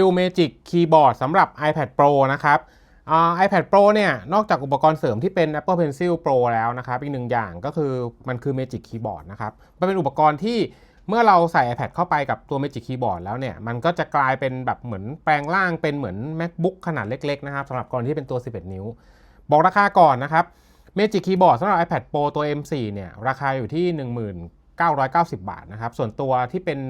ดู Magic Keyboard สำหรับ iPad Pro นะครับอ่า iPad Pro เนี่ย นอกจากอุปกรณ์เสริมที่เป็น Apple Pencil Pro แล้วนะครับ อีกหนึ่งอย่างก็คือมันคือ Magic Keyboard นะครับ มันเป็นอุปกรณ์ที่เมื่อเราใส่ iPad เข้าไปกับตัว Magic Keyboard แล้วเนี่ย มันก็จะกลายเป็นแบบเหมือนแปลงร่างเป็นเหมือน MacBook ขนาดเล็กๆ นะครับสำหรับกรณีที่เป็นตัว 11 นิ้ว บอกราคาก่อนนะครับ Magic Keyboard สำหรับ iPad Pro ตัว M4 เนี่ย ราคาอยู่ที่ 1990 บาทนะครับ ส่วนตัวที่เป็น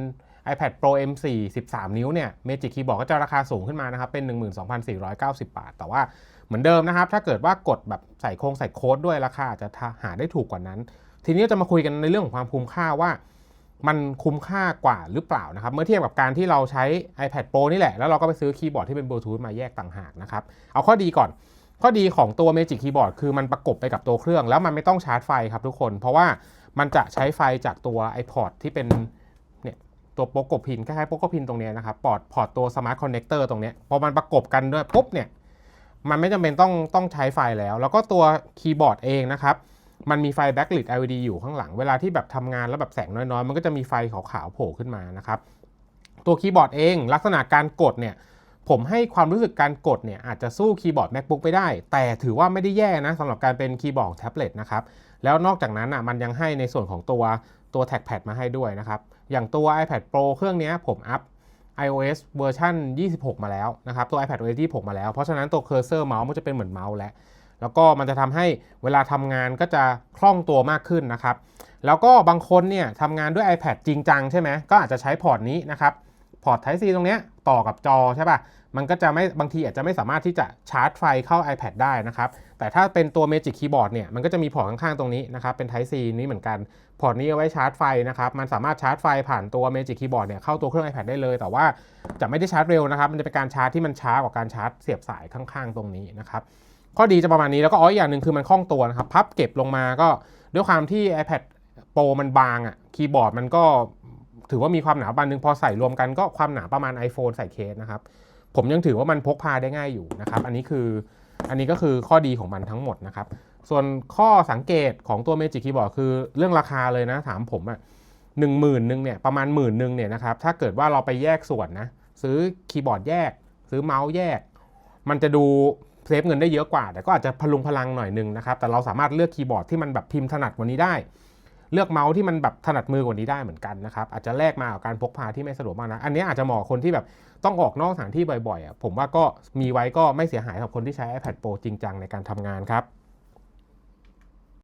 iPad Pro M4 13 นิ้วเนี่ย Magic Keyboard ก็จะราคาสูงขึ้นมานะครับ เป็น 12,490 บาท แต่ว่าเหมือนเดิมนะครับ ถ้าเกิดว่ากดแบบใส่โครงใส่โค้ดด้วยราคาอาจจะหาได้ถูกกว่านั้น ทีนี้จะมาคุยกันในเรื่องของความคุ้มค่าว่า มันคุ้มค่ากว่าหรือเปล่านะครับ เมื่อเทียบกับการที่เราใช้ iPad Pro นี่แหละ แล้วเราก็ไปซื้อคีย์บอร์ดที่เป็นบลูทูธมาแยกต่างหากนะครับ เอาข้อดีก่อน ข้อดีของตัว Magic Keyboard คือมันประกบไปกับตัวเครื่อง แล้วมันไม่ต้องชาร์จไฟครับทุกคน เพราะว่ามันจะใช้ไฟจากตัว iPod ที่เป็น ตัวโปรกบพินคล้ายๆโปรกบพินตรงนี้นะครับปอดพอร์ตตัว Smart Connector ตรงนี้พอมันประกบกันด้วยปุ๊บเนี่ยมันไม่จำเป็นต้องต้องใช้ไฟแล้ว แล้วก็ตัวคีย์บอร์ดเองนะครับมันมีไฟ backlit LED อยู่ข้างหลัง เวลาที่แบบทำงานแล้วแบบแสงน้อยๆ มันก็จะมีไฟขาวๆโผล่ขึ้นมานะครับ ตัวคีย์บอร์ดเองลักษณะการกดเนี่ยผมให้ความรู้สึกการกดเนี่ยอาจจะสู้คีย์บอร์ด MacBook ไม่ได้ แต่ถือว่าไม่ได้แย่นะสำหรับการเป็นคีย์บอร์ดแท็บเล็ตนะครับ แล้วนอกจากนั้นอะมันยังให้ในส่วนของตัว ตัวแท็กแพดมาให้ด้วยนะครับ อย่างตัว iPad Pro เครื่องนี้ผมอัพ iOS เวอร์ชัน26 มาแล้วนะครับตัว iPad OS 26 มาแล้ว เพราะฉะนั้นตัวเคอร์เซอร์เมาส์มันจะเป็นเหมือนเมาส์แล้วแล้วก็มันจะทำให้เวลาทำงานก็จะคล่องตัวมากขึ้นนะครับ แล้วก็บางคนเนี่ยทำงานด้วย iPad จริงจังใช่ไหมก็อาจจะใช้พอร์ตนี้นะครับ พอร์ต Type C ตรงเนี้ยต่อกับจอใช่ป่ะ มันก็จะไม่บางทีอาจจะไม่สามารถที่จะชาร์จไฟเข้า iPad ได้นะครับ แต่ถ้าเป็นตัว Magic Keyboard เนี่ย มันก็จะมีพอร์ตข้างๆตรงนี้นะครับ เป็น Type C นี้เหมือนกัน พอร์ตนี้เอาไว้ชาร์จไฟนะครับ มันสามารถชาร์จไฟผ่านตัว Magic Keyboard เนี่ยเข้าตัวเครื่อง iPad ได้เลย แต่ว่าจะไม่ได้ชาร์จเร็วนะครับ มันจะเป็นการชาร์จที่มันช้ากว่าการชาร์จเสียบสายข้างๆ ตรงนี้นะครับ ข้อดีจะประมาณนี้ แล้วก็อ๋ออีกอย่างหนึ่งคือมันคล่องตัวนะครับ พับเก็บลงมาก็ด้วยความที่ iPad Pro มันบางอะ่ะ คีย์บอร์ดมันก็ ถือว่ามีความหนาบางหนึ่งพอใส่รวมกันก็ความหนาประมาณ iPhone ใส่เคสนะครับ ผมยังถือว่ามันพกพาได้ง่ายอยู่นะครับ อันนี้คืออันนี้ก็คือข้อดีของมันทั้งหมดนะครับ ส่วนข้อสังเกตของตัว Magic Keyboard คือเรื่องราคาเลยนะถามผมอะ่ะหนึ่งหมื่นหนึ่งเนี่ยประมาณหมื่นหนึ่งเนี่ยนะครับถ้าเกิดว่าเราไปแยกส่วนนะซื้อคีย์บอร์ดแยก ซื้อเมาส์แยก มันจะดูเซฟเงินได้เยอะกว่า แต่ก็อาจจะพลุงพลังหน่อยหนึงนะครับ แต่เราสามารถเลือกคีย์บอร์ดที่มันแบบพิมพ์ถนัดกว่านี้ได้ เลือกเมาส์ที่มันแบบถนัดมือกว่านี้ได้เหมือนกันนะครับอาจจะแลกมากับการพกพาที่ไม่สะดวกมากนะอันนี้อาจจะเหมาะคนที่แบบต้องออกนอกสถานที่บ่อยๆอะผมว่าก็มีไว้ก็ไม่เสียหายสำหรับคนที่ใช้ iPad Pro จริงจังในการทำงานครับ